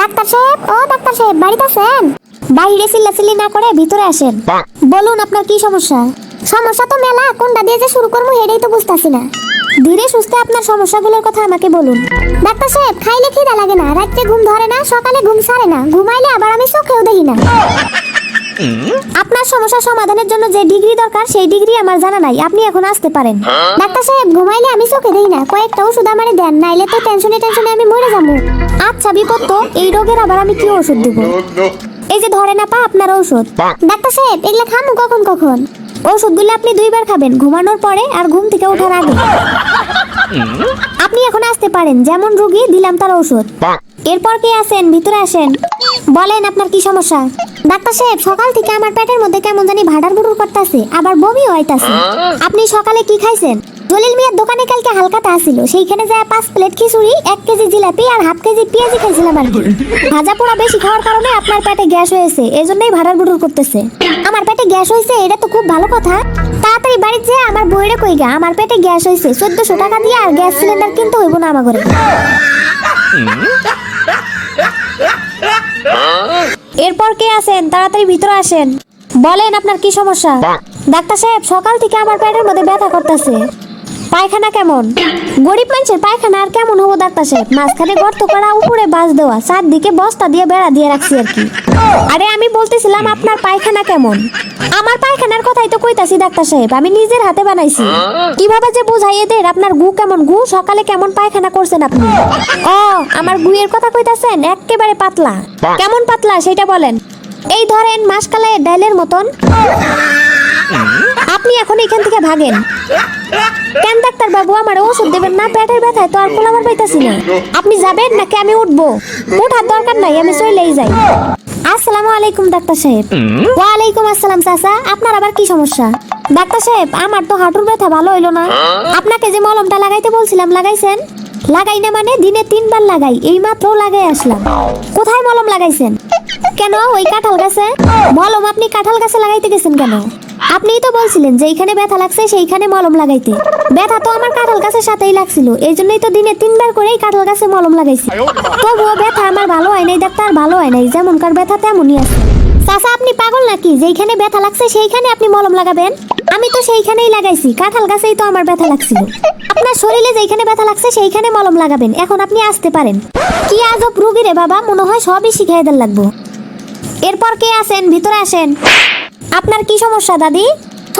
Doctor সাহেব ও doctor সাহেব বাড়িতে আছেন? বাইরে চিল্লাচিল্লি না করে ভিতরে আসেন। বলুন আপনার কি সমস্যা? সমস্যা তো মেলা কোনটা দিয়ে যে শুরু করব এটাই তো বুঝতাছি না। ধীরে সুস্থে আপনার সমস্যাগুলোর কথা আমাকে বলুন। ডাক্তার সাহেব খাইলে খিদা লাগে না রাত্রে ঘুম ধরে না সকালে ঘুম সারে না। ঘুমাইলে আবার আমি চোখেও দেখি না। আপনার সমস্যা সমাধানের জন্য যে ডিগ্রি দরকার সেই ডিগ্রি আমার জানা নাই। আপনি এখন আসতে পারেন। ডাক্তার সাহেব ঘুমাইলে আমি চোখে দেই না। কয়েকটা ওষুধ আমারে দেন নাইলে তো টেনশনে টেনশনে আমি মরে যাব। আচ্ছা বিপদ তো। এই রোগের আবার আমি কি ওষুধ দেব? এই যে ধরে না পা আপনার ঔষধ ডাক্তার সাহেব এগুলা খামু কখন কখন? ওষুধগুলো আপনি দুইবার খাবেন ঘুমানোর পরে আর ঘুম থেকে ওঠার আগে। আপনি এখন আসতে পারেন যেমন রোগী দিলাম তার ওষুধ। এরপর কে আসেন ভিতরে আসেন। বলেন আপনার কি সমস্যা? ডাক্তার সাহেব, সকাল থেকে আমার পেটের মধ্যে কেমন জানি ভাড়ার বুড়ুর করতেছে, আবার বমি হইতাছে আপনি সকালে কি খাইছেন? জলিল মিয়ার দোকানে কালকে হালকাটা আসিল সেইখানে যায় পাঁচ প্লেট খিচুড়ি, এক কেজি জিলাপি আর হাফ কেজি পেঁয়াজি খাইছিলাম আর কি। ভাজা পোড়া বেশি খাওয়ার কারণে আপনার পেটে গ্যাস হয়েছে এই জন্যই ভাড়ার বুড়ুর করতেছে। আমার পেটে গ্যাস হয়েছে, এটা তো খুব ভালো কথা। তাড়াতাড়ি বাড়িতে যে আমার বইরে কই গা? আমার পেটে গ্যাস হয়েছে, চোদ্দশো টাকা দিয়ে আর গ্যাস সিলিন্ডার কিনতে হইব না আমার ঘরে এরপর কে আছেন? তাড়াতাড়ি ভিতরে আসেন। বলেন আপনার কি সমস্যা? ডাক্তার সাহেব সকাল থেকে আমার পেটের মধ্যে ব্যথা করতেছে। পায়খানা কেমন? গরিব মানুষের পায়খানা আর কেমন হব ডাক্তার সাহেব? মাঝখানে গর্ত করা, উপরে বাস দেওয়া, চারদিকে বস্তা দিয়ে বেড়া দিয়ে রাখছি আর কি। আরে আমি বলতেছিলাম আপনার পায়খানা কেমন? আমার পায়খানার কথাই তো কইতাছি ডাক্তার সাহেব, আমি নিজের হাতে বানাইছি। কীভাবে যে বুঝাই এদের আপনার গু কেমন? গু সকালে কেমন পায়খানা করছেন আপনি? ও, আমার গুয়ের কথা কইতাছেন একেবারে পাতলা। কেমন পাতলা, সেটা বলেন। এই ধরেন মাসকালায় ডাইলের মতন। আপনি এখন এখান থেকে ভাগেন। কেন ডাক্তার বাবু আমার ওষুধ দেবেন না? পেটের ব্যথায় তো আর কোলাবার পাইতাছি না। আপনি যাবেন নাকি আমি উঠবো? ওঠার দরকার নাই আমি চলেই যাই। আসসালামু আলাইকুম ডাক্তার সাহেব। ওয়ালাইকুম আসসালাম চাচা। আপনার আবার কি সমস্যা? ডাক্তার সাহেব আমার তো হাঁটুর ব্যথা ভালো হইল না। আপনাকে যে মলমটা লাগাইতে বলছিলাম লাগাইছেন? লাগাই না মানে দিনে তিনবার লাগাই এই মাত্র লাগাই আসলাম। কোথায় মলম লাগাইছেন? কেন ওই কাঁঠাল গাছে? মলম আপনি কাঁঠাল গাছে লাগাইতে গেছেন কেন? আপনিই তো বলছিলেন যে এইখানে ব্যথা লাগছে, সেইখানে মলম লাগাইতে। ব্যথা তো আমার কাঁঠাল গাছের সাথেই লাগছিল এই জন্যই তো দিনে তিনবার করেই কাঁঠাল গাছে মলম লাগাইছি। তবুও ব্যথা আমার ভালো হয় নাই, ডাক্তার, ভালো হয় নাই, যেমনকার ব্যথা তেমনই আছে। চাচা, আপনি পাগল নাকি? যেইখানে ব্যথা লাগছে, সেইখানে আপনি মলম লাগাবেন? আমি তো সেইখানেই লাগাইছি, কাঁঠাল গাছেই তো আমার ব্যথা লাগছিল। আপনার শরীরে যেইখানে ব্যথা লাগছে, সেইখানে মলম লাগাবেন, এখন আপনি আসতে পারেন। কি আজব রুগী রে বাবা, মনে হয় সবই শিখাই দেন লাগবো। এরপর কে আসেন? ভিতরে আসেন। আপনার কি সমস্যা দাদি?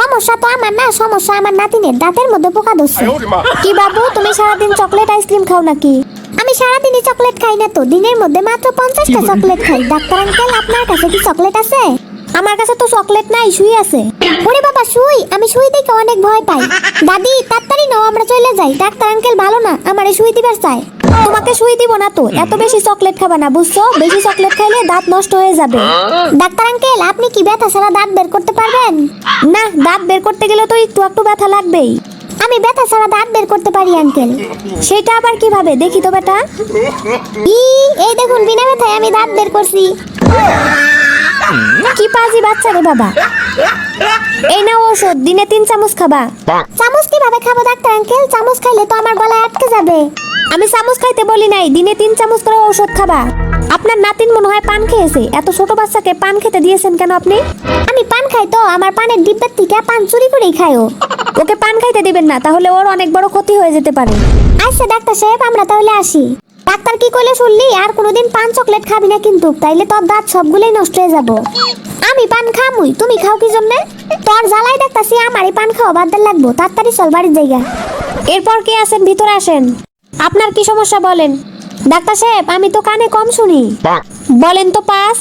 সমস্যা তো আমার না সমস্যা আমার নাতিনের দাঁতের মধ্যে পোকা ধরছে। কি বাবু তুমি সারাদিন চকলেট আইসক্রিম খাও নাকি? আমি সারাদিনই চকলেট খাই না তো দিনের মধ্যে মাত্র পঞ্চাশটা চকলেট খাই। ডাক্তার আঙ্কেল আপনার কাছে কি চকলেট আছে? আমার কাছে তো চকলেট নাই শুই আছে। ওরে বাবা শুই আমি সুই দেখে অনেক ভয় পাই। দাদি তাড়াতাড়ি নাও আমরা চলে যাই। ডাক্তার আঙ্কেল ভালো না আমারে শুই দিবার চাই তোমাকে সুই দিব না তো। এত বেশি চকলেট খাবা না বুঝছ? বেশি চকলেট খাইলে দাঁত নষ্ট হয়ে যাবে। ডাক্তার আঙ্কেল আপনি কি ব্যথা ছাড়া দাঁত বের করতে পারবেন? না দাঁত বের করতে গেলে তো একটু একটু ব্যথা লাগবেই। আমি ব্যথা ছাড়া দাঁত বের করতে পারি আঙ্কেল। সেটা আবার কীভাবে? দেখি তো বেটা ই এই দেখুন বিনা ব্যথায় আমি দাঁত বের করছি। কি পাজি বাচ্চা রে বাবা। এই না ওষুধ দিনে তিন চামচ খাবা। চামচ কীভাবে খাব ডাক্তার আঙ্কেল? চামচ খাইলে তো আমার গলায় আটকে যাবে। আমি চামচ খাইতে বলি নাই, দিনে তিন চামচ করে ওষুধ খাবা। আপনার নাতিন মনে হয় পান খেয়েছে, এত ছোট বাচ্চাকে পান খেতে দিয়েছেন কেন আপনি? আমি পান খাই তো, আমার পানের ডিব্বার থেকে পান চুরি করেই খাই ওকে পান খাইতে দিবেন না, তাহলে ওর অনেক বড় ক্ষতি হয়ে যেতে পারে। আচ্ছা ডাক্তার সাহেব, আমরা তাহলে আসি। ডাক্তার কি কইলে শুনলি? আর কোনোদিন পান চকলেট খাবি না কিন্তু, তাইলে তোর দাঁত সবগুলোই নষ্ট হয়ে যাব। আমি পান খামুই, তুমি খাও কি জন্যে? তোর জ্বালাই দেখতাছি আমারই পান খাওয়া বাদ লাগবো, তাড়াতাড়ি চল বাড়ির জায়গা এরপর কে আসেন ভিতরে আসেন। আপনার কি সমস্যা বলেন? ডাক্তার সাহেব, আমি তো কানে কম শুনি। বলেন তো পাস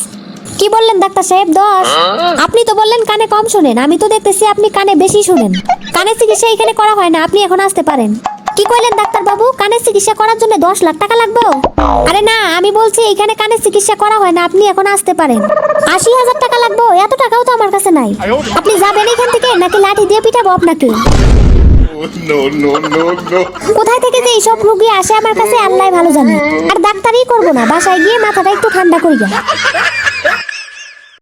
কি বললেন ডাক্তার সাহেব? দশ। আপনি তো বললেন কানে কম শুনেন। আমি তো দেখতেছি আপনি কানে বেশি শুনেন। কানের চিকিৎসা এখানে করা হয় না, আপনি এখন আসতে পারেন। কি কইলেন ডাক্তার বাবু? কানের চিকিৎসা করার জন্য দশ লাখ টাকা লাগবে? আরে না, আমি বলছি এখানে কানের চিকিৎসা করা হয় না, আপনি এখন আসতে পারেন। আশি হাজার টাকা লাগবে? এত টাকাও তো আমার কাছে নাই। আপনি যাবেন এখান থেকে, নাকি লাঠি দিয়ে পিটাবো আপনাকে. কোথায় থেকে যে এইসব রুগী আসে আমার কাছে আল্লাহ ভালো জানে। আর ডাক্তারই করব না, বাসায় গিয়ে মাথাটা একটু ঠান্ডা করি